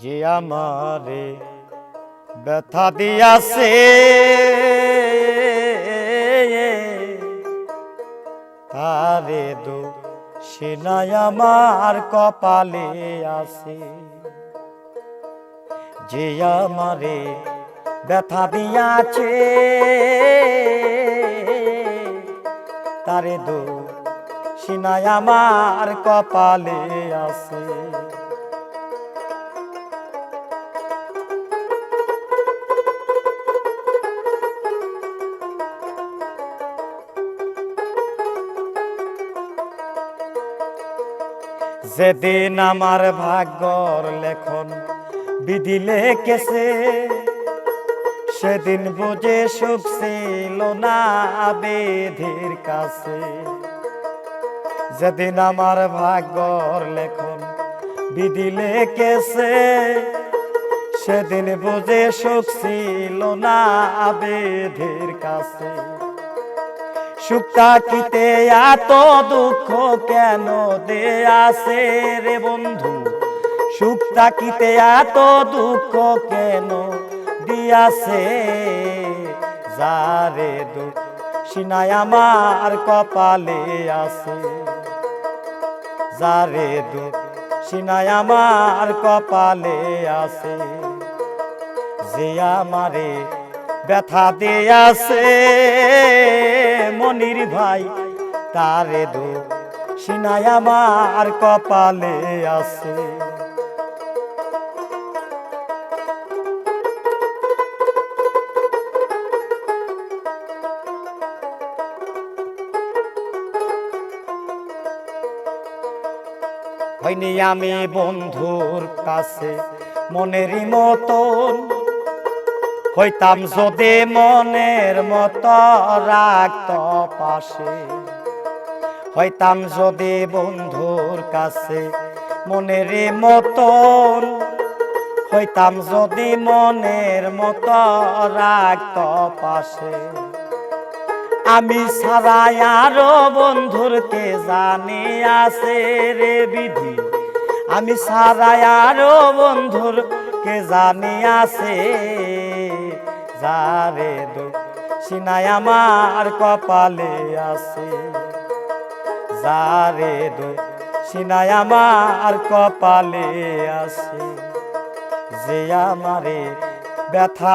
যে আমারে ব্যথা দিয়াছে, তারে দো সেনাই আমার কপালে আছে। যে আমারে ব্যথা দিয়াছে, তারে দো সিনাই আমার কপালে আছে। যেদিন আমার ভাগ্যর লেখন বিধি লেখেছে সেদিন বুঝে সুখ ছিল না বেধির কাছে। যেদিন আমার ভাগ্যর লেখন বিধি লেখেছে সেদিন বুঝে সুখ ছিল না বেধির কাছে। কিতে এত দুঃখ কেন দে আসে রে বন্ধু? কিতে এত দুঃখ কেন দিয়াছে? যারে দুঃখ সিনাই আমার কপালে আছে। যারে দুঃখ সিনাই আমার কপালে আছে। যে আমারে ব্যথা দিয়াছে মনির ভাই, তারে দো সিনাই আমার কপালে আছে। হয়নি আমি বন্ধুর কাছে মনেরই মতন হইতাম যদি মনের মতো রাখত পাশে হইতাম যদি বন্ধুর কাছে মনের মতন। হইতাম যদি মনের মতো রাখত পাশে আমি সারাই আরও বন্ধুরকে জানি আছে রে বিধি। আমি সারাই আরও বন্ধুর কে জানি আছে যারে দো সিনাই আমার কপালে আছে। যারে দো সিনাই আমার কপালে আছে। যে আমারে ব্যথা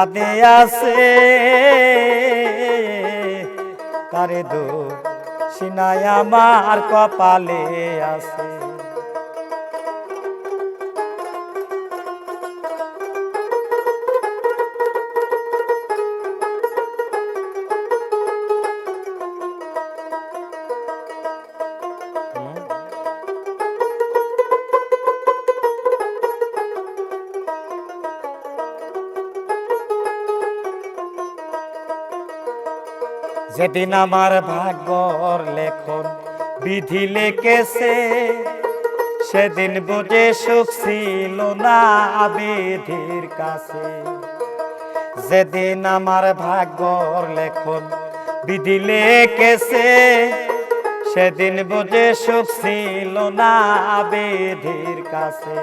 আছে তারে দো সিনাই আমার কপালে আছে। যেদিন আমার ভাগ্যর লেখন বিধি লেখেছে, সেদিন বুঝে সুখ ছিল না বিধির কাছে। যেদিন আমার ভাগ্যর লেখন বিধি লেখেছে, সেদিন বুঝে সুখ ছিল না বিধির কাছে।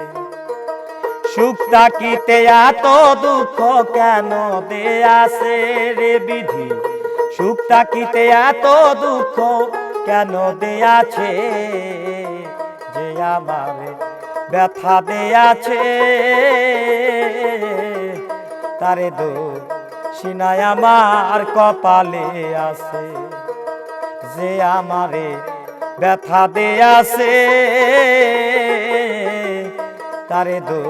সুখ কিতে এত দুঃখ কেন দেয়াছে রে বিধি? সুখটা কিতে এত দুঃখ কেন দেয়াছে? যে আমার ব্যথা দেয়াছে। তারে দো সিনাই আমার কপালে আছে। যে আমারে ব্যথা দেয়াছে, তারে দো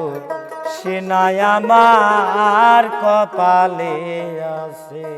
সিনাই আমার কপালে আছে।